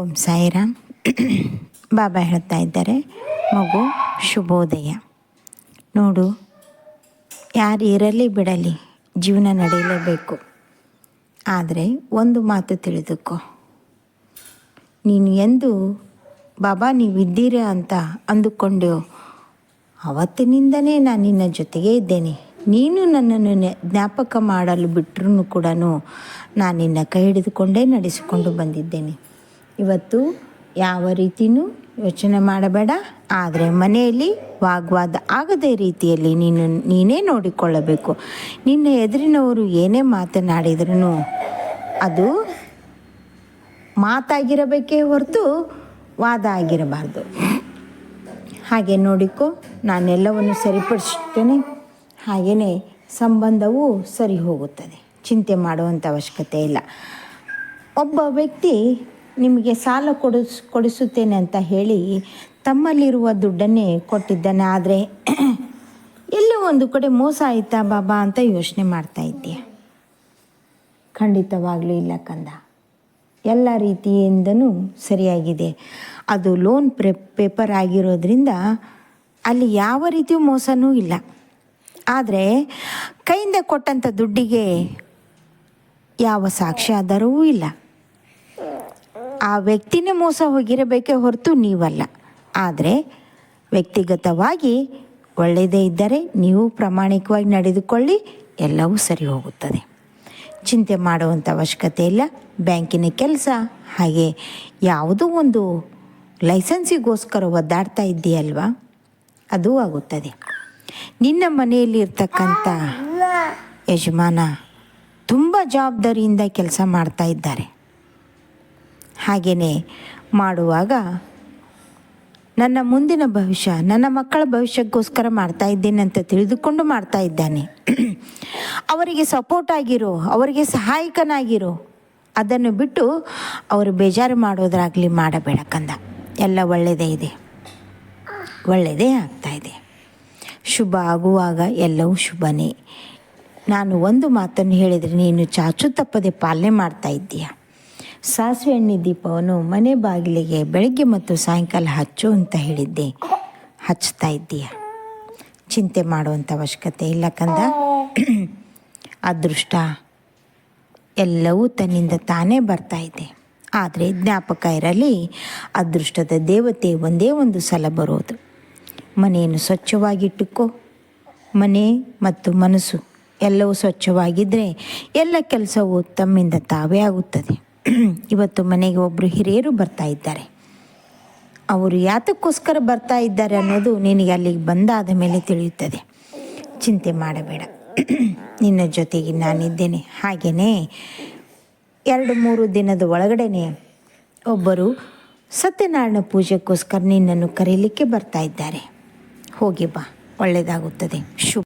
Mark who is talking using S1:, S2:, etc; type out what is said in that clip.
S1: ಓಂ ಸಾಯಿರಾಮ್. ಬಾಬಾ ಹೇಳ್ತಾ ಇದ್ದಾರೆ, ಮಗು ಶುಭೋದಯ. ನೋಡು, ಯಾರು ಇರಲಿ ಬಿಡಲಿ, ಜೀವನ ನಡೆಯಲೇಬೇಕು. ಆದರೆ ಒಂದು ಮಾತು ತಿಳಿದುಕೋ. ನೀನು ಎಂದು ಬಾಬಾ ನೀವಿದ್ದೀರಾ ಅಂತ ಅಂದುಕೊಂಡು ಅವತ್ತಿನಿಂದನೇ ನಾನು ನಿನ್ನ ಜೊತೆಗೇ ಇದ್ದೇನೆ. ನೀನು ನನ್ನನ್ನು ಜ್ಞಾಪಕ ಮಾಡಲು ಬಿಟ್ಟರೂ ಕೂಡ ನಾನು ನಿನ್ನ ಕೈ ಹಿಡಿದುಕೊಂಡೇ ನಡೆಸಿಕೊಂಡು ಬಂದಿದ್ದೇನೆ. ಇವತ್ತು ಯಾವ ರೀತಿಯೂ ಯೋಚನೆ ಮಾಡಬೇಡ. ಆದರೆ ಮನೆಯಲ್ಲಿ ವಾಗ್ವಾದ ಆಗದೇ ರೀತಿಯಲ್ಲಿ ನೀನು, ನೀನೇ ನೋಡಿಕೊಳ್ಳಬೇಕು. ನಿನ್ನ ಎದುರಿನವರು ಏನೇ ಮಾತನಾಡಿದ್ರೂ ಅದು ಮಾತಾಗಿರಬೇಕೇ ಹೊರತು ವಾದ ಆಗಿರಬಾರ್ದು. ಹಾಗೆ ನೋಡಿಕೊ, ನಾನೆಲ್ಲವನ್ನು ಸರಿಪಡಿಸುತ್ತೇನೆ. ಹಾಗೆಯೇ ಸಂಬಂಧವು ಸರಿ ಹೋಗುತ್ತದೆ ಚಿಂತೆ ಮಾಡುವಂಥ ಅವಶ್ಯಕತೆ ಇಲ್ಲ. ಒಬ್ಬ ವ್ಯಕ್ತಿ ನಿಮಗೆ ಸಾಲ ಕೊಡಿಸ್, ಕೊಡಿಸುತ್ತೇನೆ ಅಂತ ಹೇಳಿ ತಮ್ಮಲ್ಲಿರುವ ದುಡ್ಡನ್ನೇ ಕೊಟ್ಟಿದ್ದಾನೆ. ಆದರೆ ಎಲ್ಲೋ ಒಂದು ಕಡೆ ಮೋಸ ಆಯಿತಾ ಬಾಬಾ ಅಂತ ಯೋಚನೆ ಮಾಡ್ತಾ ಇದ್ದೀಯ ಖಂಡಿತವಾಗಲೂ ಇಲ್ಲ ಕಂದ. ಎಲ್ಲ ರೀತಿಯಿಂದನೂ ಸರಿಯಾಗಿದೆ. ಅದು ಲೋನ್ ಪ್ರೆ ಪೇಪರ್ ಆಗಿರೋದ್ರಿಂದ ಅಲ್ಲಿ ಯಾವ ರೀತಿಯೂ ಮೋಸನೂ ಇಲ್ಲ. ಆದರೆ ಕೈಯಿಂದ ಕೊಟ್ಟಂಥ ದುಡ್ಡಿಗೆ ಯಾವ ಸಾಕ್ಷ್ಯ ಆಧಾರವೂ ಇಲ್ಲ. ಆ ವ್ಯಕ್ತಿನೇ ಮೋಸ ಹೋಗಿರಬೇಕೇ ಹೊರತು ನೀವಲ್ಲ. ಆದರೆ ವ್ಯಕ್ತಿಗತವಾಗಿ ಒಳ್ಳೆಯದೇ ಇದ್ದರೆ ನೀವು ಪ್ರಾಮಾಣಿಕವಾಗಿ ನಡೆದುಕೊಳ್ಳಿ, ಎಲ್ಲವೂ ಸರಿ ಹೋಗುತ್ತದೆ. ಚಿಂತೆ ಮಾಡುವಂಥ ಅವಶ್ಯಕತೆ ಇಲ್ಲ. ಬ್ಯಾಂಕಿನ ಕೆಲಸ, ಹಾಗೆ ಯಾವುದೋ ಒಂದು ಲೈಸೆನ್ಸಿಗೋಸ್ಕರ ಒದ್ದಾಡ್ತಾ ಇದ್ದೀಯಲ್ವಾ? ಅದು ಆಗುತ್ತದೆ. ನಿನ್ನ ಮನೆಯಲ್ಲಿ ಇರ್ತಕ್ಕಂಥ ಯಜಮಾನ ತುಂಬ ಜವಾಬ್ದಾರಿಯಿಂದ ಕೆಲಸ ಮಾಡ್ತಾ ಇದ್ದಾರೆ. ಹಾಗೆಯೇ ಮಾಡುವಾಗ ನನ್ನ ಮುಂದಿನ ಭವಿಷ್ಯ, ನನ್ನ ಮಕ್ಕಳ ಭವಿಷ್ಯಕ್ಕೋಸ್ಕರ ಮಾಡ್ತಾ ಇದ್ದೇನೆ ಅಂತ ತಿಳಿದುಕೊಂಡು ಮಾಡ್ತಾ ಇದ್ದಾನೆ. ಅವರಿಗೆ ಸಪೋರ್ಟ್ ಆಗಿರೋ, ಅವರಿಗೆ ಸಹಾಯಕನಾಗಿರೋ, ಅದನ್ನು ಬಿಟ್ಟು ಅವರು ಬೇಜಾರು ಮಾಡೋದ್ರಾಗಲಿ ಮಾಡಬೇಡ ಕಂದ. ಎಲ್ಲ ಒಳ್ಳೆಯದೇ ಇದೆ. ಒಳ್ಳೆಯದೇ ಆಗ್ತಾ ಇದೆ. ಶುಭ ಆಗುವಾಗ ಎಲ್ಲವೂ ಶುಭನೇ. ನಾನು ಒಂದು ಮಾತನ್ನು ಹೇಳಿದರೆ ನೀನು ಚಾಚು ತಪ್ಪದೆ ಪಾಲನೆ ಮಾಡ್ತಾ ಇದ್ದೀಯ? ಸಾಸಿವೆ ಎಣ್ಣೆ ದೀಪವನ್ನು ಮನೆ ಬಾಗಿಲಿಗೆ ಬೆಳಗ್ಗೆ ಮತ್ತು ಸಾಯಂಕಾಲ ಹಚ್ಚು ಅಂತ ಹೇಳಿದ್ದೆ. ಹಚ್ತಾ ಇದ್ದೀಯ? ಚಿಂತೆ ಮಾಡುವಂಥ ಅವಶ್ಯಕತೆ ಇಲ್ಲ ಕಂದ. ಅದೃಷ್ಟ ಎಲ್ಲವೂ ತನ್ನಿಂದ ತಾನೇ ಬರ್ತಾ ಇದೆ. ಆದರೆ ಜ್ಞಾಪಕ ಇರಲಿ, ಅದೃಷ್ಟದ ದೇವತೆ ಒಂದೇ ಒಂದು ಸಲ ಬರೋದು. ಮನೆಯನ್ನು ಸ್ವಚ್ಛವಾಗಿಟ್ಟುಕೋ ಮನೆ ಮತ್ತು ಮನಸ್ಸು ಎಲ್ಲವೂ ಸ್ವಚ್ಛವಾಗಿದ್ದರೆ ಎಲ್ಲ ಕೆಲಸವೂ ತಮ್ಮಿಂದ ತಾವೇ ಆಗುತ್ತದೆ. ಇವತ್ತು ಮನೆಗೆ ಒಬ್ಬರು ಹಿರಿಯರು ಬರ್ತಾ ಇದ್ದಾರೆ. ಅವರು ಯಾತಕ್ಕೋಸ್ಕರ ಬರ್ತಾ ಇದ್ದಾರೆ ಅನ್ನೋದು ನಿನಗೆ ಅಲ್ಲಿಗೆ ಬಂದಾದ ಮೇಲೆ ತಿಳಿಯುತ್ತದೆ. ಚಿಂತೆ ಮಾಡಬೇಡ. ನಿನ್ನ ಜೊತೆಗೆ ನಾನಿದ್ದೇನೆ. ಹಾಗೆಯೇ ಎರಡು ಮೂರು ದಿನದ ಒಳಗಡೆನೆ ಒಬ್ಬರು ಸತ್ಯನಾರಾಯಣ ಪೂಜೆಗೋಸ್ಕರ ನಿನ್ನನ್ನು ಕರೀಲಿಕ್ಕೆ ಬರ್ತಾ ಇದ್ದಾರೆ. ಹೋಗಿ ಬಾ. ಒಳ್ಳೆಯದಾಗುತ್ತದೆ ಶುಭ.